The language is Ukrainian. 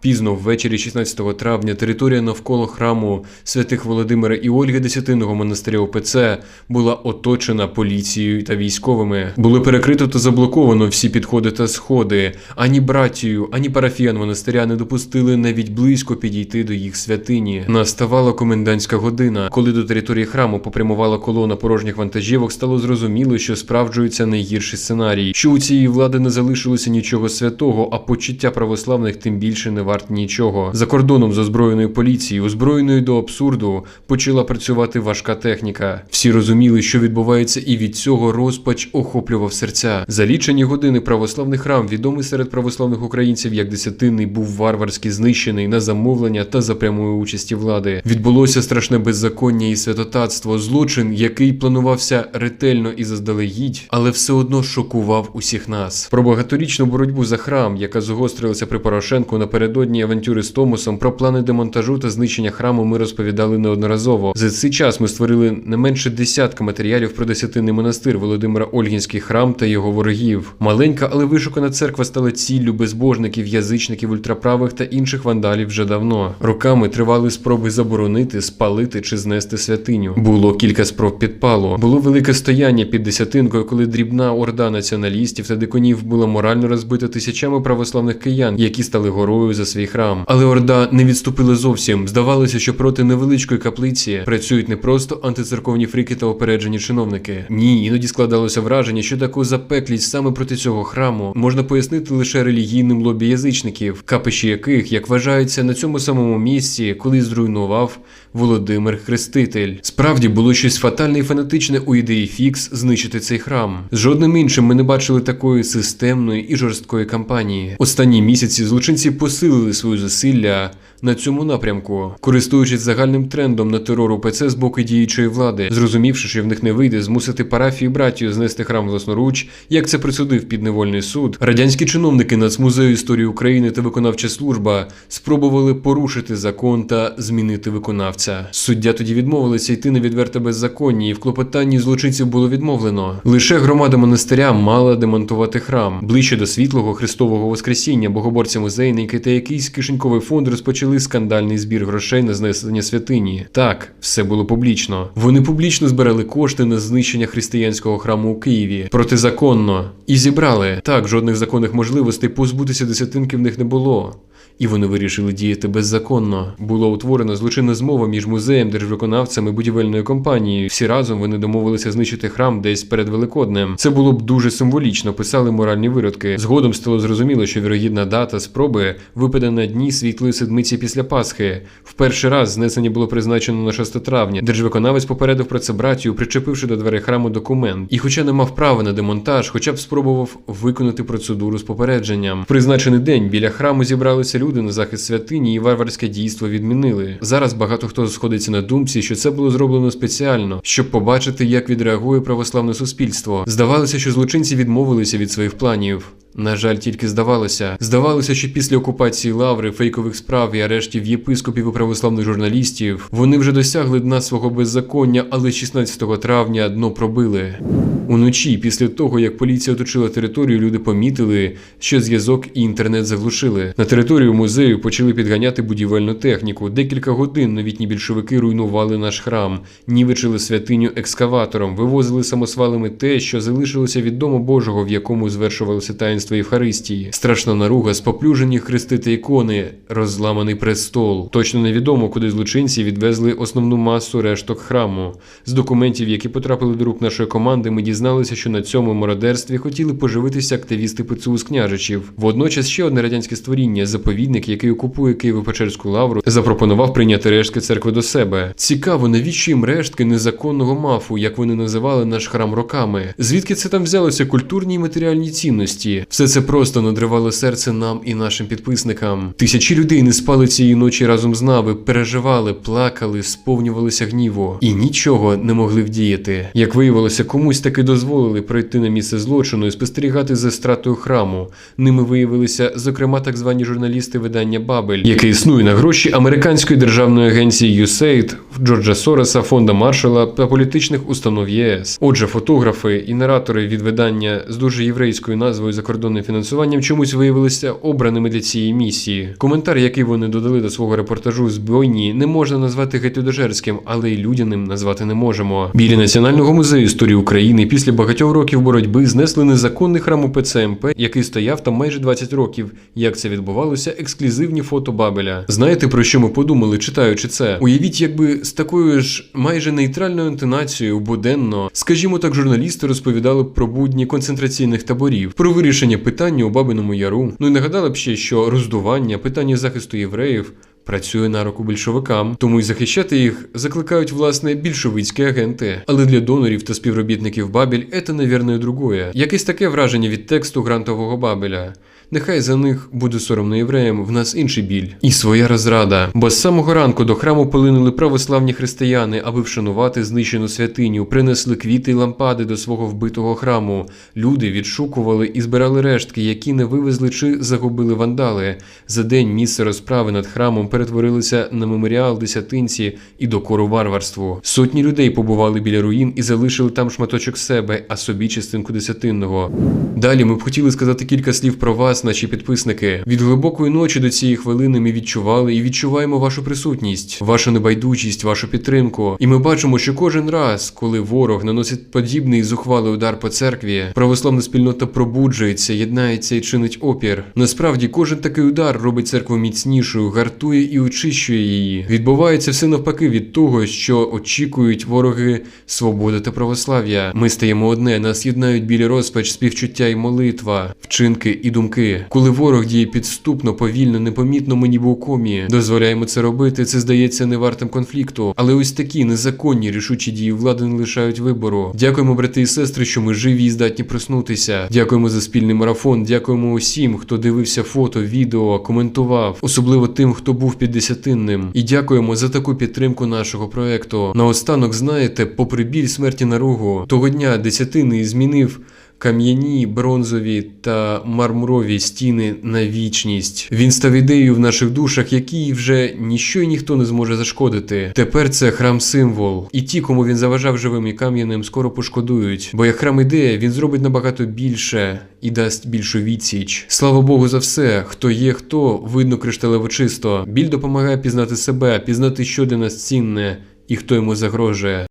Пізно ввечері 16 травня територія навколо храму святих Володимира і Ольги Десятинного монастиря ОПЦ була оточена поліцією та військовими. Було перекрито та заблоковано всі підходи та сходи. Ані братію, ані парафіян монастиря не допустили навіть близько підійти до їх святині. Наставала комендантська година. Коли до території храму попрямувала колона порожніх вантажівок, стало зрозуміло, що справджується найгірший сценарій, що у цієї влади не залишилося нічого святого, а почуття православних тим більше не варт нічого. За кордоном з озброєною поліцією, озброєною до абсурду, почала працювати важка техніка. Всі розуміли, що відбувається, і від цього розпач охоплював серця. За лічені години православний храм, відомий серед православних українців як десятинний, був варварськи знищений на замовлення та за прямої участі влади. Відбулося страшне беззаконня і святотатство, злочин, який планувався ретельно і заздалегідь, але все одно шокував усіх нас. Про багаторічну боротьбу за храм, яка загострилася при Порошенку напередодні авантюри з Томосом, про плани демонтажу та знищення храму ми розповідали неодноразово. За цей час ми створили не менше десятка матеріалів про десятинний монастир Володимира Ольгінський храм та його ворогів. Маленька, але вишукана церква стала ціллю безбожників, язичників, ультраправих та інших вандалів вже давно. Роками тривали спроби заборонити, спалити чи знести святиню. Було кілька спроб підпалу. Було велике стояння під десятинкою, коли дрібна орда націоналістів та дикунів була морально розбита тисячами православних киян, які стали горою за свій храм. Але орда не відступила зовсім. Здавалося, що проти невеличкої каплиці працюють не просто антицерковні фріки та опереджені чиновники. Ні, іноді складалося враження, що таку запеклість саме проти цього храму можна пояснити лише релігійним лобі язичників, капищі яких, як вважається, на цьому самому місці, коли зруйнував Володимир Хреститель. Справді було щось фатальне і фанатичне у ідеї фікс знищити цей храм. З Жодним іншим ми не бачили такої системної і жорсткої кампанії. Останні місяці злочинці посилили свої зусилля на цьому напрямку, користуючись загальним трендом на терор УПЦ з боку діючої влади, зрозумівши, що в них не вийде змусити парафію братію знести храм власноруч, як це присудив підневольний суд. Радянські чиновники Нацмузею історії України та виконавча служба спробували порушити закон та змінити виконавця. Суддя тоді відмовилися йти на відверте беззаконні, і в клопотанні злочинців було відмовлено. Лише громада монастиря мала демонтувати храм ближче до світлого Христового Воскресіння, богоборці музейники та якийсь кишеньковий фонд розпочали скандальний збір грошей на знесення святині. Так, все було публічно. Вони публічно збирали кошти на знищення християнського храму у Києві протизаконно і зібрали. Так, жодних законних можливостей позбутися десятинки в них не було. І вони вирішили діяти беззаконно. Була утворена злочинна змова між музеєм, держвиконавцем і будівельною компанією. Всі разом вони домовилися знищити храм десь перед Великоднем. Це було б дуже символічно, писали моральні виродки. Згодом стало зрозуміло, що вірогідна дата спроби випаде на дні світлої седмиці після Пасхи. В перший раз знесення було призначено на 6 травня. Держвиконавець попередив про це братію, причепивши до дверей храму документ. І, хоча не мав права на демонтаж, хоча б спробував виконати процедуру з попередженням. В призначений день біля храму зібралися люди на захист святині і варварське дійство відмінили. Зараз багато хто сходиться на думці, що це було зроблено спеціально, щоб побачити, як відреагує православне суспільство. Здавалося, що злочинці відмовилися від своїх планів. На жаль, тільки здавалося. Здавалося, що після окупації лаври, фейкових справ і арештів єпископів і православних журналістів вони вже досягли дна свого беззаконня, але 16 травня дно пробили. Уночі, після того як поліція оточила територію, люди помітили, що зв'язок і інтернет заглушили. На територію музею почали підганяти будівельну техніку. Декілька годин новітні більшовики руйнували наш храм, нівечили святиню екскаватором, вивозили самосвалами те, що залишилося від дому Божого, в якому звершувалося таїнство Євхаристії. Страшна наруга, споплюжені хрести та ікони, розламаний престол. Точно невідомо, куди злочинці відвезли основну масу решток храму. З документів, які потрапили до рук нашої команди, ми дізналися, що на цьому мародерстві хотіли поживитися активісти ПЦУ з княжичів. Водночас ще одне радянське створіння, заповідник, який окупує Києво-Печерську лавру, запропонував прийняти рештки церкви до себе. Цікаво, навіщо їм рештки незаконного мафу, як вони називали наш храм роками? Звідки це там взялося культурні і матеріальні цінності? Все це просто надривало серце нам і нашим підписникам. Тисячі людей не спали цієї ночі разом з нами, переживали, плакали, сповнювалися гніву і нічого не могли вдіяти. Як виявилося, комусь таки дозволили пройти на місце злочину і спостерігати за стратою храму. Ними виявилися, зокрема, так звані журналісти журналісти видання Бабель, яке існує на гроші американської державної агенції USAID, Джорджа Сороса, фонда Маршала та політичних установ ЄС. Отже, фотографи і наратори від видання з дуже єврейською назвою закордонним фінансуванням чомусь виявилися обраними для цієї місії. Коментар, який вони додали до свого репортажу з бойні, не можна назвати геть-людожерським, але й людяним назвати не можемо. Біля Національного музею історії України після багатьох років боротьби знесли незаконний храм УПЦ МП, який стояв там майже 20 років. Як це відбувалося? Ексклюзивні фото Бабеля. Знаєте про що ми подумали, читаючи це? Уявіть, якби з такою ж майже нейтральною інтонацією буденно, скажімо так, журналісти розповідали про будні концентраційних таборів, про вирішення питання у Бабиному Яру. Ну і нагадали б ще, що роздування, питання захисту євреїв. Працює на руку більшовикам, тому й захищати їх закликають власне більшовицькі агенти. Але для донорів та співробітників Бабель це, навірно, і другое. Якесь таке враження від тексту грантового Бабеля. Нехай за них буде соромно євреям, в нас інший біль і своя розрада. Бо з самого ранку до храму полинули православні християни, аби вшанувати знищену святиню, принесли квіти й лампади до свого вбитого храму. Люди відшукували і збирали рештки, які не вивезли чи загубили вандали. За день місце розправи над храмом перетворилося на меморіал десятинці і докору варварству. Сотні людей побували біля руїн і залишили там шматочок себе, а собі частинку десятинного. Далі ми б хотіли сказати кілька слів про вас, наші підписники. Від глибокої ночі до цієї хвилини ми відчували і відчуваємо вашу присутність, вашу небайдужість, вашу підтримку. І ми бачимо, що кожен раз, коли ворог наносить подібний зухвалий удар по церкві, православна спільнота пробуджується, єднається і чинить опір. Насправді, кожен такий удар робить церкву міцнішою, гартує і очищує її. Відбувається все навпаки від того, що очікують вороги свободи та православ'я. Ми стаємо одне, нас єднають білі розпач, співчуття і молитва, вчинки і думки. Коли ворог діє підступно, повільно, непомітно, ми ніби у комі. Дозволяємо це робити. Це здається не вартим конфлікту. Але ось такі незаконні рішучі дії влади не лишають вибору. Дякуємо, брати і сестри, що ми живі і здатні проснутися. Дякуємо за спільний марафон. Дякуємо усім, хто дивився фото, відео, коментував, особливо тим, хто був під десятинним. І дякуємо за таку підтримку нашого проекту. Наостанок, знаєте, попри біль смерті наругу, того дня десятини змінив. Кам'яні, бронзові та мармурові стіни на вічність. Він став ідеєю в наших душах, якій вже ніщо і ніхто не зможе зашкодити. Тепер це храм символ. І ті, кому він заважав живим і кам'яним, скоро пошкодують. Бо як храм ідея, він зробить набагато більше і дасть більшу відсіч. Слава Богу за все, хто є, хто видно кришталево чисто. Біль допомагає пізнати себе, пізнати, що для нас цінне і хто йому загрожує.